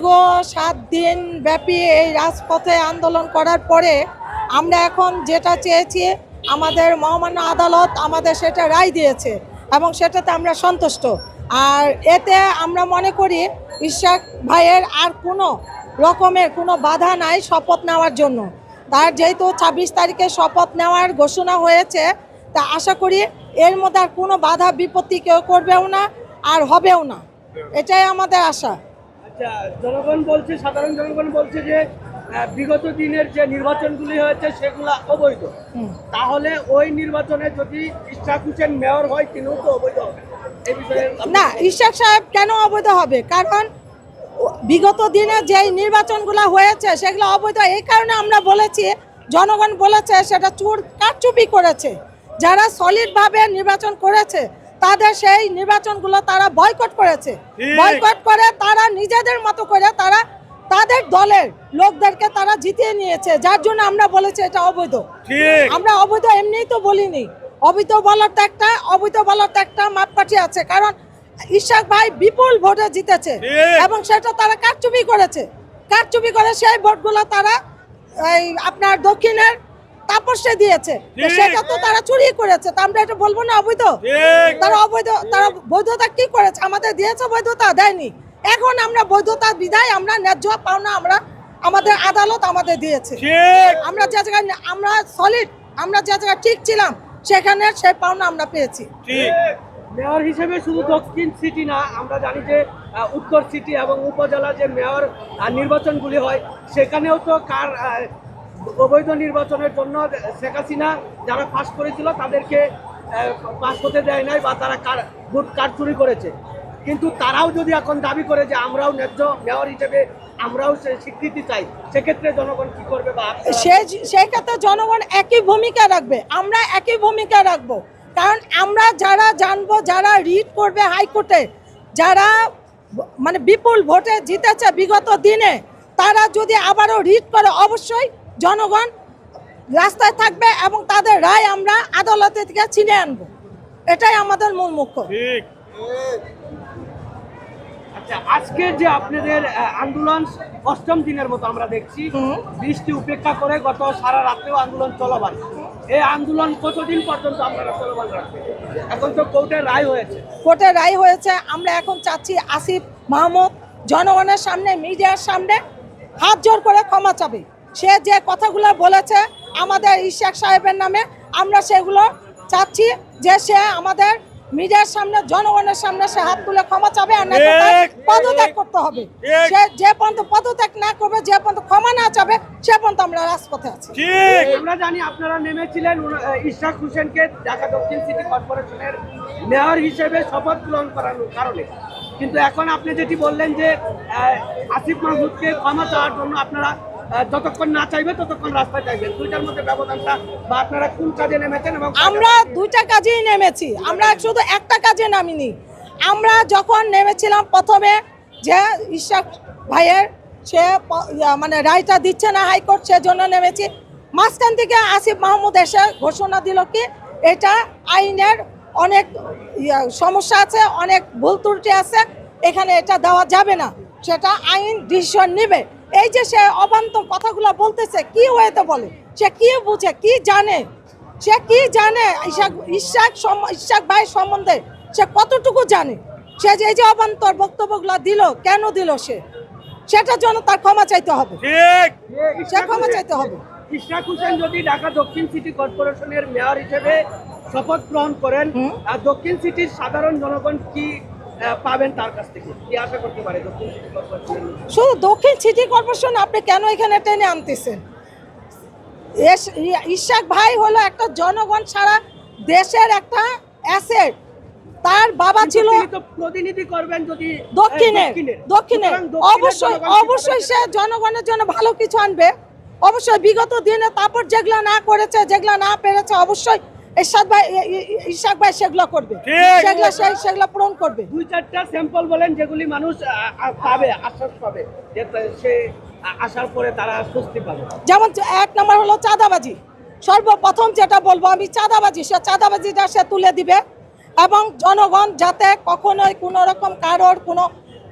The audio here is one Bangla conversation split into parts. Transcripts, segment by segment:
দীর্ঘ সাত দিন ব্যাপী এই রাজপথে আন্দোলন করার পরে আমরা এখন যেটা চেয়েছি, আমাদের মহামান্য আদালত আমাদের সেটা রায় দিয়েছে এবং সেটাতে আমরা সন্তুষ্ট। আর এতে আমরা মনে করি, ইশাক ভাইয়ের আর কোনো রকমের কোনো বাধা নাই শপথ নেওয়ার জন্য। তার যেহেতু ছাব্বিশ তারিখে শপথ নেওয়ার ঘোষণা হয়েছে, তা আশা করি এর মধ্যে আর কোনো বাধা বিপত্তি কেউ করবেও না আর হবেও না। এটাই আমাদের আশা। জনগণ বলছে সাধারণ জনগণ বলছে যে বিগত দিনের যে নির্বাচনগুলি হয়েছে সেগুলো অবৈধ। তাহলে ওই নির্বাচনে যদি ইশাক হোসেন মেয়র হয় তিনিও তো অবৈধ হবে। না ইশাক সাহেব কেন অবৈধ হবে? কারণ বিগত দিনে যেই নির্বাচনগুলো হয়েছে সেগুলো অবৈধ। এই কারণে আমরা বলেছি জনগণ বলেছে সেটা চুর কারচুপি করেছে। যারা সলিডভাবে নির্বাচন করেছে তাদের সেই নির্বাচনগুলো তারা বয়কট করেছে। বয়কট করে তারা নিজেদের মতো করে তারা তাদের দলের লোকদেরকে তারা জিতিয়ে নিয়েছে যার জন্য আমরা বলেছি এটা অবৈধ। আমরা অবৈধ এমনিই তো বলিনি। অবৈধ বলার তো একটা অবৈধ বলার তো একটা মাপকাঠি আছে কারণ ইশাক ভাই বিপুল ভোটে জিতেছে এবং সেটা তারা কারচুপি করেছে। কারচুপি করে সেই ভোটগুলো তারা এই আপনার দক্ষিণের তাপসে দিয়েছে। সেটা তো তারা চুরি করেছে তা আমরা এটা বলব না অবৈধ? তারা অবৈধ তারা বৈধতা কি করেছে? আমাদের দিয়েছে বৈধতা দেয়নি। এখন আমরা বৈধতা বিধায় আমরা ন্যায্য পাওনা আমরা আমাদের আদালত আমাদের দিয়েছে। আমরা যে জায়গায় আমরা সলিড আমরা যে জায়গায় ঠিক ছিলাম সেখানে সেই পাওনা আমরা পেয়েছি। মেয়র হিসেবে শুধু দক্ষিণ সিটি না আমরা জানি যে উত্তর সিটি এবং উপজেলা যে মেয়র নির্বাচনগুলি হয় সেখানেও তো কার অবৈধ নির্বাচনের জন্য শেখ হাসিনা যারা পাস করেছিল তাদেরকে পাস হতে দেয় নাই বা তারা ভোট কার্ড চুরি করেছে। কিন্তু তারাও যদি এখন দাবি করে যে আমরাও ন্যায্য মেয়র হিসেবে আমরাও স্বীকৃতি চাই, সেক্ষেত্রে জনগণ কি করবে বা সেই ক্ষেত্রে জনগণ একই ভূমিকা রাখবে। আমরা একই ভূমিকা রাখব। কারণ আমরা যারা জানব, যারা রিট করবে হাইকোর্টে, যারা মানে বিপুল ভোটে জিতেছে বিগত দিনে, তারা যদি আবারও রিট করে, অবশ্যই জনগণ রাস্তায় থাকবে এবং তাদের রায় আমরা আদালতে থেকে ছিনে আনব। এটাই আমাদের মূল মুখ্য। আচ্ছা আজকের যে আপনাদের আন্দোলন অষ্টম দিনের মতো আমরা দেখছি। বৃষ্টি উপেক্ষা করে গত সারা রাত্রেও আন্দোলন চলমান। এই আন্দোলন কতদিন পর্যন্ত আপনারা চলমান রাখবেন এখন তো কোর্টের রায় হয়েছে। কোর্টে রায় হয়েছে আমরা এখন চাচ্ছি আসিফ মাহমুদ জনগণের সামনে মিডিয়ার সামনে হাত জোর করে ক্ষমা চাবে। সে যে কথাগুলো বলেছে আমাদের ইশাক সাহেবের নামে আমরা সেগুলো চাচ্ছি যে সে আমাদের মিডিয়ার সামনে জনগণের সামনে সে হাত তুলে ক্ষমা চাবে আর ঠিক, পদত্যাগ করতে হবে। সে যে পর্যন্ত পদত্যাগ না করবে যে পর্যন্ত ক্ষমা না চাবে সে পর্যন্ত আমরা রাজপথে আছি। আমরা জানি আপনারা নেমেছিলেন ইশাক হোসেনকে ঢাকা দক্ষিণ সিটি কর্পোরেশনের মেয়র হিসেবে শপথ গ্রহণ করানোর কারণে। কিন্তু এখন আপনি যেটি বললেন যে আহ, আসিফ মাহমুদকে ক্ষমা চাওয়ার জন্য আপনারা যতক্ষণ না চাইবে ততক্ষণ রাস্তায় চাইবেন দুইটার মধ্যে ব্যবধানটা বা আপনারা কোন কাজে নেমেছেন এবং আমরা দুইটা কাজেই নেমেছি। আমরা শুধু একটা কাজে নামিনি। আমরা যখন নেমেছিলাম প্রথমে যে ইশাক ভাইয়ের সে মানে রায়টা দিচ্ছে না হাইকোর্ট সেজন্য নেমেছি। মাঝখান থেকে আসিফ মাহমুদ এসে ঘোষণা দিল কি এটা আইনের অনেক সমস্যা আছে অনেক ভুল ত্রুটি আছে এখানে এটা দেওয়া যাবে না। সেটা আইন ডিসিশন নেবে। এই যে সে অবান্তর কথাগুলো বলতেছে কি ওয়েতে বলে? সে কি বুঝে কি জানে? সে কি জানে ইশাক ইশাক ইশাক ভাই সম্বন্ধে? সে কতটুকু জানে? সে যে এই যে অবান্তর বক্তব্যগুলো দিল কেন দিল সে? সেটার জন্য তার ক্ষমা চাইতে হবে। সে ক্ষমা চাইতে হবে। ইশরাক হোসেন যদি ঢাকা দক্ষিণ সিটি কর্পোরেশনের মেয়র হিসেবে শপথ গ্রহণ করেন। আর দক্ষিণ সিটির সাধারণ জনগণ কি পাবেন তার কাছ থেকে। কি আশা করতে পারে? দক্ষিণ শুধু দক্ষিণ সিটি কর্পোরেশন আপনি কেন এখানে টেনে আনতেছেন? ইশাক ভাই হলো একটা জনগণ ছাড়া দেশের একটা অ্যাসেট তার বাবা ছিল প্রতিনিধি করবেন যদি সুতরাং দক্ষিণের অবশ্যই অবশ্যই সে জনগণের জন্য ভালো কিছু আনবে। অবশ্যই বিগত দিনে তারপর যেগুলো না করেছে যেগুলো না পেরেছে অবশ্যই ইশাক ভাই ইশাক ভাই সেগুলো করবে। সেগুলো সেগুলো পূরণ করবে। দুই চারটা স্যাম্পল বলেন যেগুলি মানুষ পাবে আশ্বাস পাবে যে সে আসার পরে তারা স্বস্তি পাবে। যেমন এক নম্বর হলো চাঁদাবাজি। সর্বপ্রথম যেটা বলব আমি চাঁদাবাজি সে চাঁদাবাজিটা সে তুলে দিবে এবং জনগণ যাতে কখনোই কোনো রকম কারোর কোনো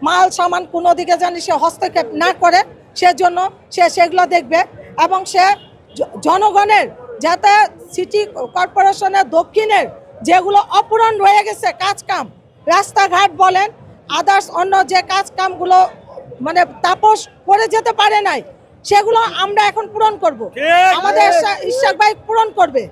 মাল সামান কোনো দিকে জানি সে হস্তক্ষেপ না করে সেজন্য সে সেগুলো দেখবে এবং সে জনগণের যাতে সিটি কর্পোরেশনের দক্ষিণের যেগুলো অপূরণ রয়ে গেছে কাজকাম রাস্তাঘাট বলেন আদার্স অন্য যে কাজকামগুলো মানে তাপস করে যেতে পারে নাই সেগুলো আমরা এখন পূরণ করব। আমাদের ইশাক ভাই পূরণ করবে।